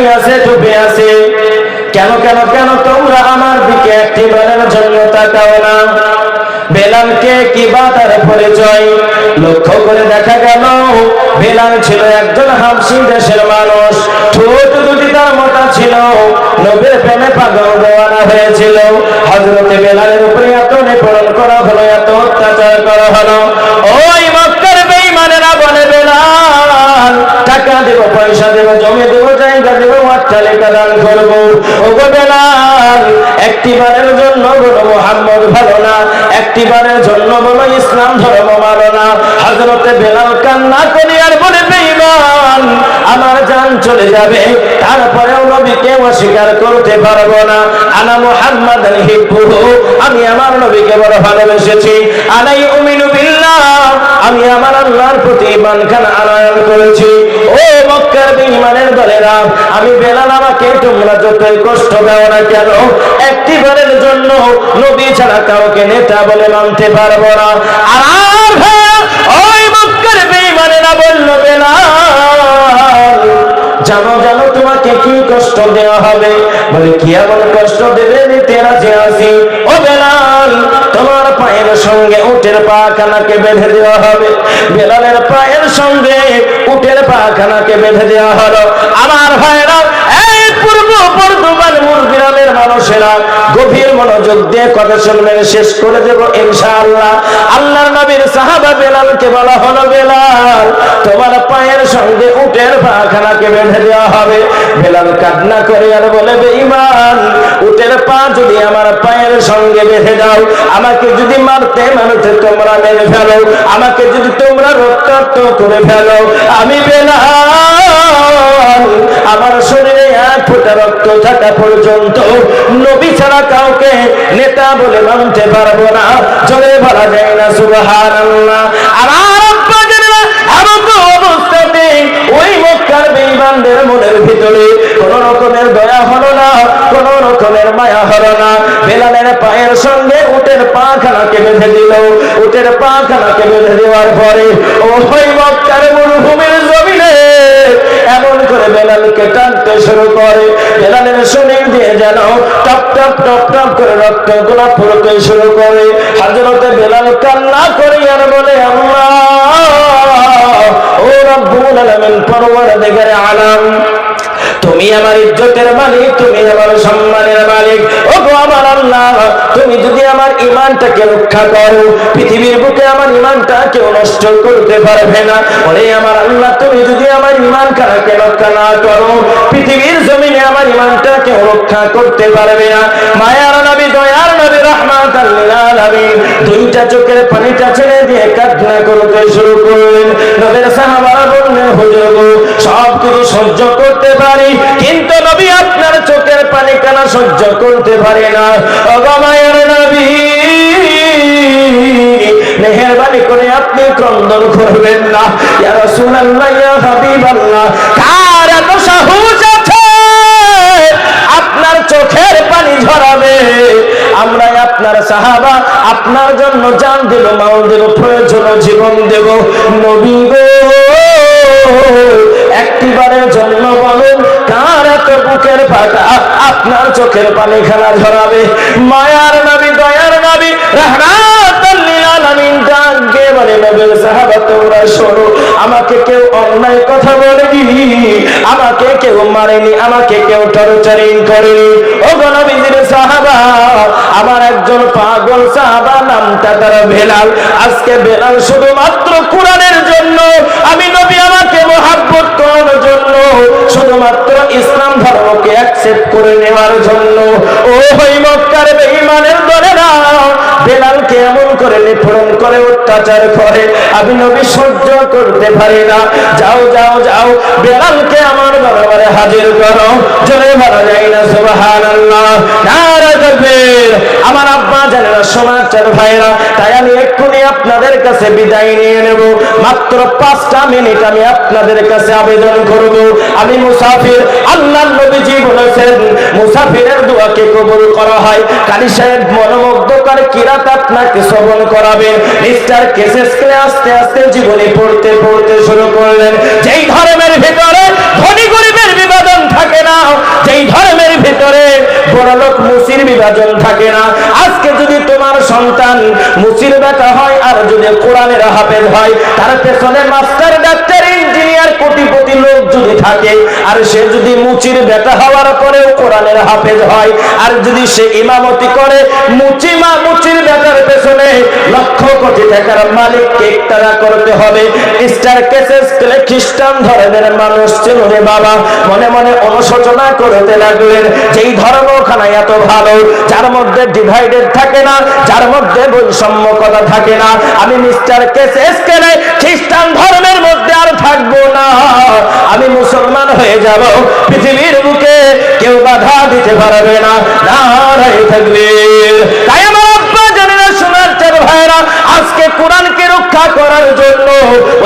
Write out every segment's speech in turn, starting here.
দাঁড়িয়ে আছে চুপে আছে। কেন কেন কেন তোমরা আমার দিকে একটি বারের জন্য তাকাও না? বেলালকে কি বা তার পরিচয়? লক্ষ্য করে দেখা গেল, বেলাল ছিল একজন হামসি দেশের মানুষ। ঠোঁট দুটি তার মোটা ছিল। নবীর প্রেমে পাগল দেওয়ানা হয়েছিল। হজরতে বেলালের উপরে এত নিপীড়ন করা হলো এত অত্যাচার করা হলো ওই মক্কার বেঈমানেরা বলে বেলাল টাকা দেব পয়সা দেব জমি দেব জায়গা দেব অট্টালিকা দান করব। ওগো বেলাল, একটিবারের জন্য বলো মোহাম্মদ ভালো না, একটিবারের জন্য বলো ইসলাম ধর্ম না। হজরতে বেলাল কান্না করি আর বলে, বেঈমান, আমার জান চলে যাবে, তারপরেও নবীকে অস্বীকার করতে পারব না। আনা মুহাম্মদ আমি আমার নবীকে বড় ভালোবেসেছি। আলাই উমিনু আমি আমার আল্লাহর প্রতি ঈমান খান আনয়ন করেছি। ও মক্কার বেঈমানের দলেরা আমি বেলাল আমাকে তোমরা যতই কষ্ট দাও না কেন একটিবারের জন্য নবী ছাড়া কাউকে নেতা বলে মানতে পারব না। আর ওই মক্কার বেঈমানেরা বলল, বেলাল, জানো জানো তোমাকে কি কষ্ট দেওয়া হবে? বলে, কি এমন কষ্ট দেবে নিতে রাজি আছি? পায়ের সঙ্গে উটের পাখানাকে বেঁধে দেওয়া হবে। বেলালের পায়ের সঙ্গে উটের পাখানাকে বেঁধে দেওয়া হলো। আমার ভাইরা এই পূর্ব বর্ধমান মুরগিরামের মানুষেরা গভীর মনোযোগ দিয়ে কথা শুনবেন, শেষ করে দেব ইনশাআল্লাহ। আল্লাহর নবীর সাহাবা বেলালকে বলা হলো, বেলাল, তোমার পায়ের সঙ্গে উটের পাখানাকে বেঁধে দেওয়া হবে। বেলাল কান্না করে আর বলে, বেঈমান, উটের পা যদি আমার পায়ের সঙ্গে বেঁধে দাও। আমাকে যদি মারতে মারতে তোমরা মেরে ফেলো, আমাকে যদি তোমরা রক্তাক্ত করে ফেলো, আমি বেলাল। আমার শরীরে এক ফোঁটা রক্ত থাকা পর্যন্ত নবী ছাড়া কাউকে নেতা বলে মানতে পারব না। জলে বলা যায় না সুবাহান তো অবস্থাতে ওই মক্কার বেঈমানদের মনের ভিতরে রকমের মায়া হলো না বেলালের পায়ের সঙ্গে উটের পাখানাকে বেঁধে দিল। উটের পাখানাকে বেঁধে দেওয়ার পরে, ও মক্কার মরুভূমির জমিনে, এমন করে বেলালকে টানতে শুরু করে। বেলালের শরীর দিয়ে যেন টপ টপ টপ টপ করে রক্তগুলা পড়তে শুরু করে। হাজরতে বেলাল কান্না করে আর বলে, আল্লাহ, ও রব্বুল আলামিন, পরওয়ারদিগারে আলাম তুমি আমার ইজ্জতের মালিক, তুমি আমার সম্মানের মালিক। ও গো আমার আল্লাহ, তুমি যদি আমার ইমানটাকে রক্ষা করো, পৃথিবীর বুকে আমার ইমানটা কেউ নষ্ট করতে পারবে না। ওরে আমার আল্লাহ, তুমি যদি আমার ইমান কারাকে রক্ষা না করো পৃথিবীর জমিনে আমার ইমানটা কেউ রক্ষা করতে পারবে না। মায়ার নবী, দয়ার নবী রহমাত দুইটা চোখের পানিটা ছেড়ে দিয়ে কান্না করতে শুরু করলেন। নবীর সাহাবারা বললেন, হুজুর সব কিছু সহ্য করতে পারি, কিন্তু নবী আপনার চোখের পানি কেন সহ্য করতে পারে না? অগমায়ের নবী, মেহরবানি করে আপনি ক্রন্দন করবেন না। ইয়া রাসূলুল্লাহ, ইয়া হাবিবাল্লাহ সাহস আছে, আপনার চোখের পানি ঝরাবে। আমরা আপনার সাহাবা, আপনার জন্য জান দেব, মাল দেব, প্রয়োজন জীবন দেব। নবী গো, একটিবারের জন্য বলেন, কার এত বুকের আপনার চোখের পানি খেলা ঝরাবে। মায়ার দয়ার আমাকে কেউ মারেনি, আমাকে কেউ টর্চারিং করেনি। ও গণবীর সাহাবা, আমার একজন পাগল সাহাবা নামটা তার বেলাল আজকে বেলাল শুধুমাত্র কোরআনের জন্য, আমি নবী আমাকে মহাব্বত করার জন্য, শুধুমাত্র ইসলাম ধর্মকে অ্যাকসেপ্ট করে নেওয়ার জন্য। অত্যাচার করে, আমি নবী সহ্য করতে পারি না। যাও যাও যাও, বেলালকে আমার বরাবরে হাজির করো। জোরে বলা যাই না তাকবীর জানেরা সমাচার ভাইরা তাই আমি এক্ষুনি আপনাদের কাছে বিদায় নিয়ে নেব। মাত্র পাঁচটা মিনিট আমি আপনাদের কাছে আবেদন করব। আমি মুসাফির আল্লাহ নবীজি বলেছেন, মুসাফিরের দোয়াকে কবুল করা হয়। সাহেব কিরাত আপনাকে শ্রবণ করাবেন মিস্টার কেসেসকে আস্তে আস্তে জীবনে পড়তে পড়তে শুরু করলেন। যেই ধর্মের ভিতরে ধনী গরিবের বিবাদন থাকে না, যেই ধর্মের ভিতরে থাকে না। আজকে যদি তোমার সন্তান মুসির হয়, আর যদি কোরআনের হাফেজ হয়, তার পেছনে মাস্টার ডাক্তার থাকে, আর সে যদি মুচির বেটা হওয়ার পরেও কোরআনের হাফেজ হয়, আর যদি সে ইমামতি করে মুচি মা মুচির বেটার পেছনে লক্ষ কোটি টাকার মালিককে তারা করতে হবে। স্টার কেসেস খ্রিস্টান ধর্মের মানুষ ছিল বাবা। মনে মনে অনুশোচনা করতে লাগলেন, যেই ধর্মখানা এত ভালো, যার মধ্যে ডিভাইডেড থাকে না, যার মধ্যে বৈষম্য কথা থাকে না। আমি মিস্টার কেসেস কেনে খ্রিস্টান ধর্মের মধ্যে আর থাকব না। আমি মুসলমান হয়ে যাব, পৃথিবীর বুকে কেউ বাধা দিতে পারবে না, নারায় থাকবে তাই আমার আব্বা শোনার চার ভাইরা আজকে কোরআনকে রক্ষা করার জন্য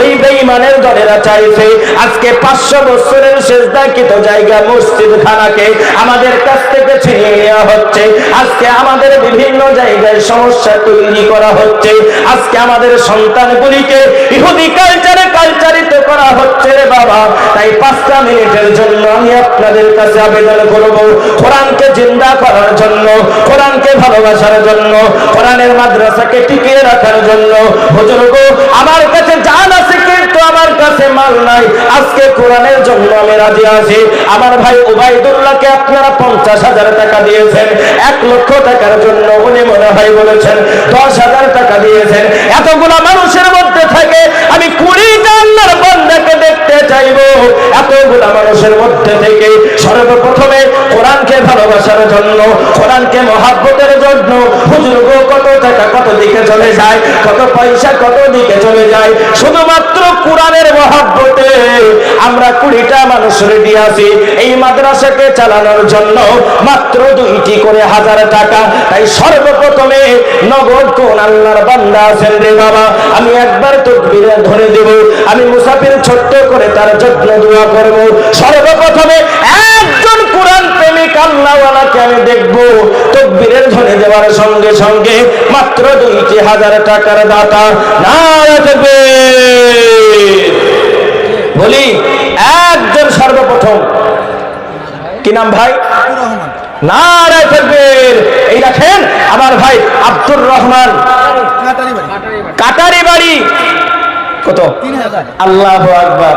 ওই বেঈমানের দলেরা চাইছে, আজকে পাঁচশো বছরের শেষদাকিত জায়গা মসজিদ খানাকে আমাদের কাছ থেকে ছিনিয়ে নেওয়া হচ্ছে, আজকে আমাদের বিভিন্ন জায়গায় সমস্যা তৈরি করা হচ্ছে, আজকে আমাদের সন্তানগুলিকে ইহুদি কালচারে কালচারিত করা হচ্ছে রে বাবা। তাই পাঁচটা মিনিটের জন্য আমি আপনাদের কাছে আবেদন করব কোরআনকে জিন্দা করার জন্য, কোরআনকে ভালোবাসার জন্য, কোরআনের মাদ্রাসাকে টিকিয়ে রাখার জন্য। বুজুর্গ আমার কাছে জান আছে কিন্তু আমার কাছে মাল নাই। আজকে কোরআনের জন্য আমি রাজি আছি। আমার ভাই উবাইদুল্লাহকে আপনারা পঞ্চাশ হাজার টাকা দিয়েছেন, এক লক্ষ টাকার জন্য উনি মনে হয় বলেছেন দশ হাজার টাকা দিয়েছেন। এতগুলা মানুষের মধ্যে থাকে আমি কুড়িটা আল্লাহর বান্দাকে দেখতে চাইব এতগুলা মানুষের মধ্যে থেকে সর্বপ্রথমে কোরআনকে ভালোবাসার জন্য, কোরআনকে মহাব্বতের জন্য। গো, কত টাকা কত দিকে চলে যায়? কত পয়সা কত দিকে চলে যায়? শুধুমাত্র কোরআনের মহাব্বতে আমরা কুড়িটা মানুষ রেডি আছি। এই মাদ্রাসাকে চালানোর জন্য মাত্র দুইটি করে হাজার টাকা। তাই সর্বপ্রথমে নগদ কোন আল্লাহর বান্দা আছেন রে বাবা, আমি একবার তকবিরে ধরে দেব। আমি মুসাফির ছোট্ট করে তার যত্ন দোয়া করব। সর্বপ্রথমে একজন কোরআন প্রেমিক আল্লাহওয়ালাকে আমি দেখব। তকবীরের ধ্বনি দেওয়ার সঙ্গে সঙ্গে মাত্র দুইটি হাজার টাকার দাতা না বলি সর্বপ্রথম কি নাম ভাই? এই দেখেন আমার ভাই আব্দুর রহমান। কাটারি বাড়ি কত? আল্লাহ আকবার।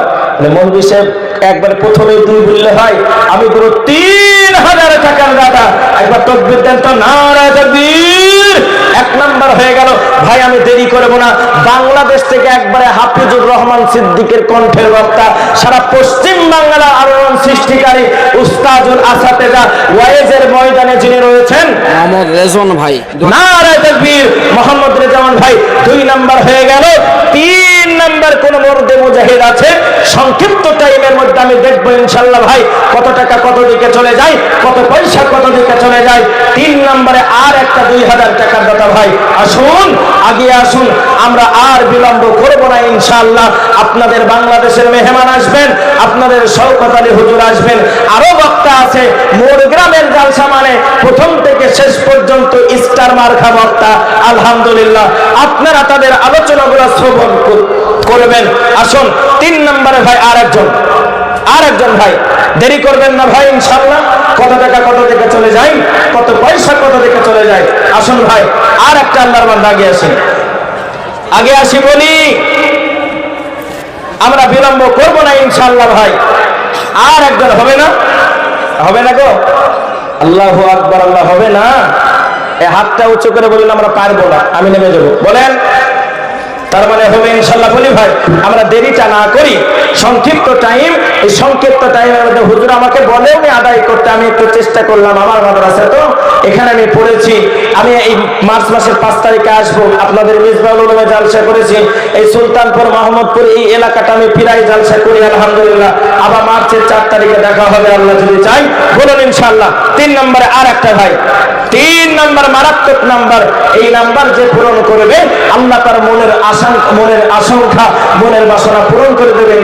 মন্দির সাহেব একবার প্রথমে দুই বললে হয় আমি পুরো তিন হাজার টাকার দাদা একবার তকবির দেন তো নারায় তকবির। এক নাম্বার হয়ে গেল ভাই আমি দেরি করব না। বাংলাদেশ থেকে একবারে হাফিজুর রহমান সিদ্দিকের কণ্ঠের বক্তা সারা পশ্চিম বাংলার আলোড়ন সৃষ্টিকারী উস্তাজুল আসাতেজা ওয়াইজের ময়দানে যিনি রয়েছেন। মোহাম্মদ রেজন ভাই। নারায় তাকবীর মোহাম্মদ রেজামান ভাই দুই নাম্বার হয়ে গেল। তিন নাম্বার কোন মর্দে মুজাহিদ আছে, সংক্ষিপ্ত টাইমের মধ্যে আমি দেখব ইনশাল্লাহ ভাই, কত টাকা কত দিকে চলে যায়, কত পয়সা কত দিকে চলে যায়। তিন নম্বরে আর একটা দুই হাজার টাকার দাতা ভাই, আসুন আগে আসুন, আমরা আর বিলম্ব করব না ইনশাল্লাহ আপনাদের বাংলাদেশের মেহমান আসবেন, আপনাদের শওকত আলী হুজুর আসবেন, আরও বক্তা আছে, মোর গ্রামের জালসা মানে প্রথম থেকে শেষ পর্যন্ত স্টার মার্খা বক্তা, আলহামদুলিল্লাহ। আপনারা তাদের আলোচনাগুলো শ্রবণ কর- করবেন। আসুন, তিন নম্বরে ভাই আর একজন আর একজন ভাই, দেরি করবেন না ভাই ইনশাল্লাহ কত টাকা, কত দিকে চলে যায়? কত পয়সা, কত দিকে চলে যায়? আসুন ভাই আর একটা আল্লাহর বান্দা আগে আসেন। আগে আসি বলি, আমরা বিলম্ব করব না ইনশাল্লাহ ভাই। আর একজন হবে না? হবে না গো। আল্লাহ আকবর, আল্লাহ হবে না। হাতটা উঁচু করে বললেন আমরা পারব না। আমি নেমে যাব। বলেন তার মানে হবে ইনশাল্লাহ বলি ভাই, আমরা দেরিটা না করি। সংক্ষিপ্ত টাইম এই সংক্ষিপ্ত টাইমের মধ্যে হুজুর আমাকে বলেও নি আদায় করতে, আমি একটু চেষ্টা করলাম আমার মাদ্রাসা তো। এখানে আমি পড়েছি, আমি এই মার্চ মাসের পাঁচ তারিখে আসব, আপনাদের মিসবাউল জালসা করেছি। এই সুলতানপুর মোহাম্মদপুর এই এলাকাটা আমি প্রায় জালসা করি, আলহামদুলিল্লাহ। আবার মার্চের চার তারিখে দেখা হবে, আল্লাহ যদি চাই বলুন ইনশাল্লাহ তিন নম্বরে আর একটা ভাই, তিন নম্বর মারাত্মক নাম্বার, এই নাম্বার যে পূরণ করবে, আল্লাহ তার মনের আশঙ্কা মনের আশঙ্কা মনের বাসনা পূরণ করে দেবে।